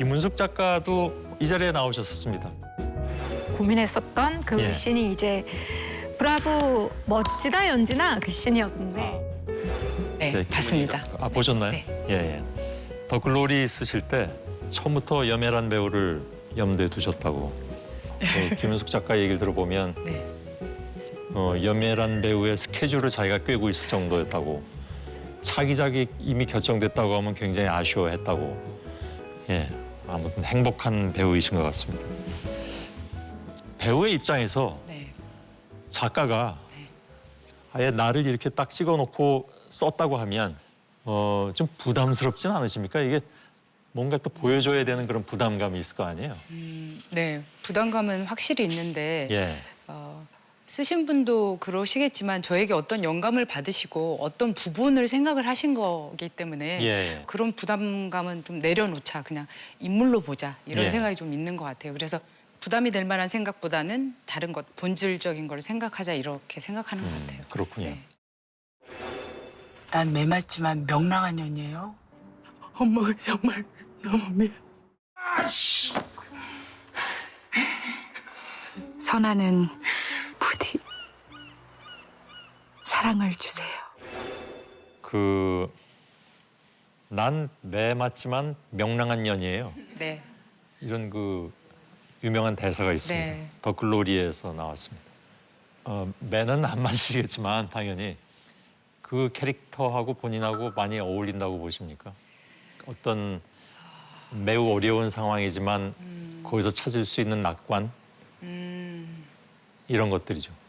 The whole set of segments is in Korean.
김은숙 작가도 이 자리에 나오셨었습니다. 고민했었던 그 예. 씬이 이제 브라보 멋지다 연지나 그 씬이었는데 네, 네, 봤습니다. 아 보셨나요? 네. 예, 예. 더 글로리 쓰실 때 처음부터 염혜란 배우를 염두에 두셨다고. 그 김은숙 작가 얘기를 들어보면 네. 어, 염혜란 배우의 스케줄을 자기가 꿰고 있을 정도였다고. 차기작이 이미 결정됐다고 하면 굉장히 아쉬워했다고. 예, 아무튼 행복한 배우이신 것 같습니다. 배우의 입장에서 네. 작가가 네. 아예 나를 이렇게 딱 찍어놓고 썼다고 하면 어, 좀 부담스럽진 않으십니까? 이게 뭔가 또 보여줘야 되는 그런 부담감이 있을 거 아니에요? 음, 네, 부담감은 확실히 있는데 예, 어, 쓰신 분도 그러시겠지만 저에게 어떤 영감을 받으시고 어떤 부분을 생각을 하신 거기 때문에 예, 그런 부담감은 좀 내려놓자 그냥 인물로 보자 이런 예. 생각이 좀 있는 것 같아요. 그래서 부담이 될 만한 생각보다는 다른 것 본질적인 걸 생각하자 이렇게 생각하는 것 음, 같아요. 그렇군요. 네. 난 매맞지만 명랑한 년이에요. 엄마가 정말 너무 미안. 선아는 사랑을 주세요. 그 난 매 맞지만 명랑한 년이에요. 네. 이런 그 유명한 대사가 있습니다. 네. 더 글로리에서 나왔습니다. 어, 매는 안 맞으시겠지만 당연히 그 캐릭터하고 본인하고 많이 어울린다고 보십니까? 어떤 매우 어려운 상황이지만 거기서 찾을 수 있는 낙관 음. 이런 것들이죠.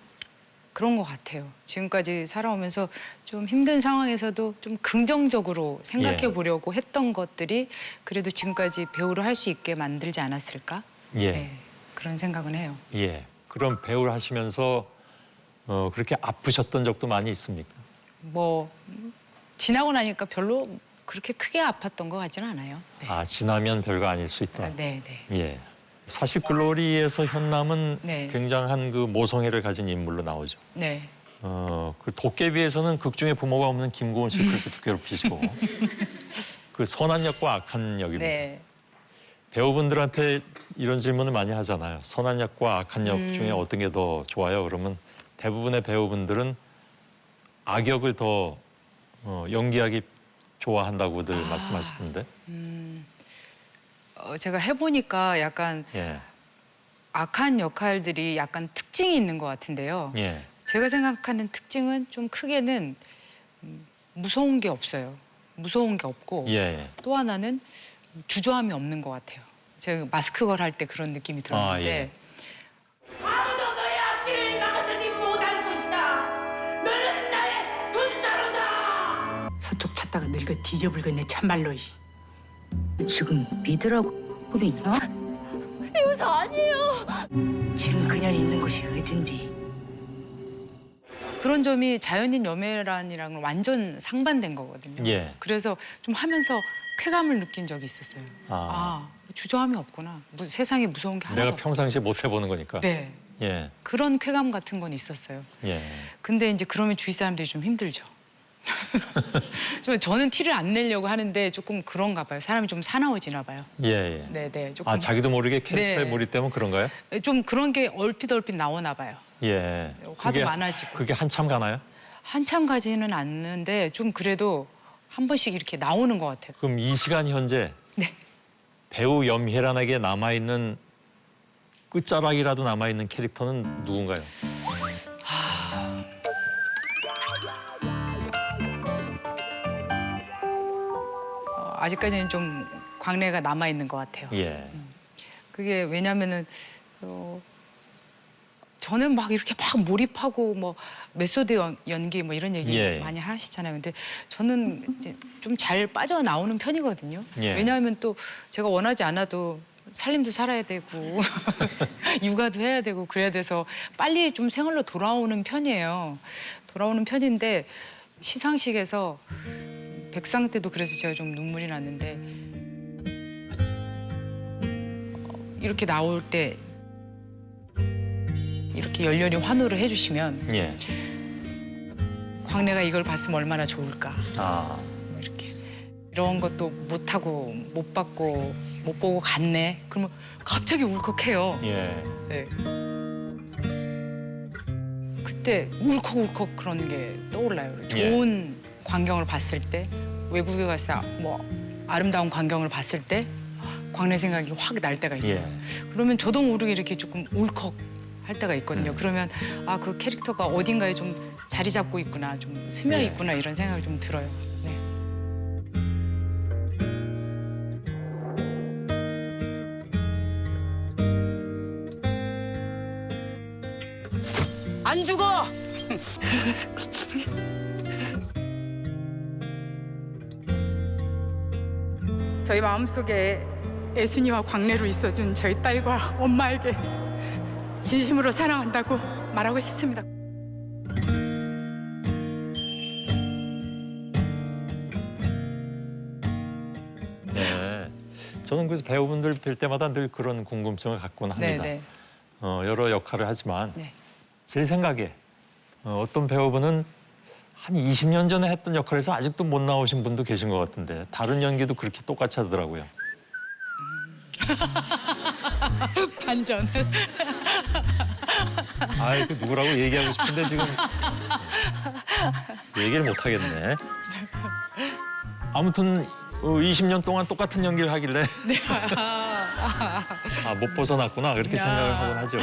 그런 것 같아요. 지금까지 살아오면서 좀 힘든 상황에서도 좀 긍정적으로 생각해 예. 보려고 했던 것들이 그래도 지금까지 배우를 할 수 있게 만들지 않았을까? 예, 네, 그런 생각은 해요. 예. 그런 배우를 하시면서 어, 그렇게 아프셨던 적도 많이 있습니까? 뭐 음, 지나고 나니까 별로 그렇게 크게 아팠던 것 같지는 않아요. 네. 아 지나면 별거 아닐 수 있다. 아, 네, 네. 예. 사실 글로리에서 현남은 네. 굉장한 그 모성애를 가진 인물로 나오죠. 네. 어, 그 도깨비에서는 극 중에 부모가 없는 김고은 씨를 그렇게 괴롭히시고 그 선한 역과 악한 역입니다. 네. 배우분들한테 이런 질문을 많이 하잖아요. 선한 역과 악한 역 음. 중에 어떤 게 더 좋아요? 그러면 대부분의 배우분들은 악역을 더 어, 연기하기 좋아한다고들 아. 말씀하시던데. 음, 어, 제가 해보니까 약간 예, 악한 역할들이 약간 특징이 있는 것 같은데요. 예, 제가 생각하는 특징은 좀 크게는 음, 무서운 게 없어요. 무서운 게 없고 예, 예. 또 하나는 주저함이 없는 것 같아요. 제가 마스크 걸 할 때 그런 느낌이 들었는데 아, 예. 아무도 너의 앞길을 막아서지 못할 것이다. 너는 나의 군사로다. 서쪽 찾다가 늙어 뒤져불겠네 참말로. 이. 지금 믿으라고 그러냐? 이거 아니에요. 지금 그녀 있는 곳이 어딘데? 그런 점이 자연인 염혜란이랑은 완전 상반된 거거든요. 예. 그래서 좀 하면서 쾌감을 느낀 적이 있었어요. 아, 아, 주저함이 없구나. 무- 세상에 무서운 게 하나도 내가 없구나. 평상시에 못 해보는 거니까. 네. 예, 그런 쾌감 같은 건 있었어요. 예. 근데 이제 그러면 주위 사람들이 좀 힘들죠. 좀 저는 티를 안 내려고 하는데 조금 그런가 봐요. 사람이 좀 사나워지나 봐요. 예, 예. 네, 네. 조금 아 자기도 모르게 캐릭터에 네. 몰입되면 그런가요? 좀 그런 게 얼핏 얼핏 나오나 봐요. 예. 화도 그게- 많아지고. 그게 한참 가나요? 한참 가지는 않는데 좀 그래도 한 번씩 이렇게 나오는 것 같아요. 그럼 이 시간 현재 네. 배우 염혜란에게 남아 있는 끝자락이라도 남아 있는 캐릭터는 누군가요? 아직까지는 좀 광래가 남아 있는 것 같아요. 예. 그게 왜냐면은 어, 저는 막 이렇게 막 몰입하고 뭐 메소드 연, 연기 뭐 이런 얘기 예. 많이 하시잖아요. 근데 저는 좀 잘 빠져 나오는 편이거든요. 예. 왜냐하면 또 제가 원하지 않아도 살림도 살아야 되고 육아도 해야 되고 그래야 돼서 빨리 좀 생활로 돌아오는 편이에요. 돌아오는 편인데 시상식에서 백상 때도 그래서 제가 좀 눈물이 났는데 어, 이렇게 나올 때 이렇게 열렬히 환호를 해주시면 예. 광래가 이걸 봤으면 얼마나 좋을까 아. 뭐 이렇게 이런 것도 못 하고 못 받고 못 보고 갔네. 그러면 갑자기 울컥해요. 예. 네. 그때 울컥울컥 그런 게 떠올라요. 좋은 광경을 봤을 때 외국에 가서 뭐 아름다운 광경을 봤을 때 광래 생각이 확 날 때가 있어요. 예. 그러면 저도 모르게 이렇게 조금 울컥 할 때가 있거든요. 그러면 아 그 캐릭터가 어딘가에 좀 자리 잡고 있구나, 좀 스며 예. 있구나 이런 생각이 좀 들어요. 네. 안 죽어. 저희 마음속에 애순이와 광래로 있어준 저희 딸과 엄마에게 진심으로 사랑한다고 말하고 싶습니다. 네. 저는 그래서 배우분들 뵐 때마다 늘 그런 궁금증을 갖곤 네, 합니다. 네. 어, 여러 역할을 하지만 네. 제 생각에 어, 어떤 배우분은 한 20년 전에 했던 역할에서 아직도 못 나오신 분도 계신 것 같은데 다른 연기도 그렇게 똑같이 하더라고요. 반전. 아, 그 누구라고 얘기하고 싶은데 지금 얘기를 못 하겠네. 아무튼 어, 20년 동안 똑같은 연기를 하길래 아, 못 벗어났구나 그렇게 야. 생각을 하곤 하죠.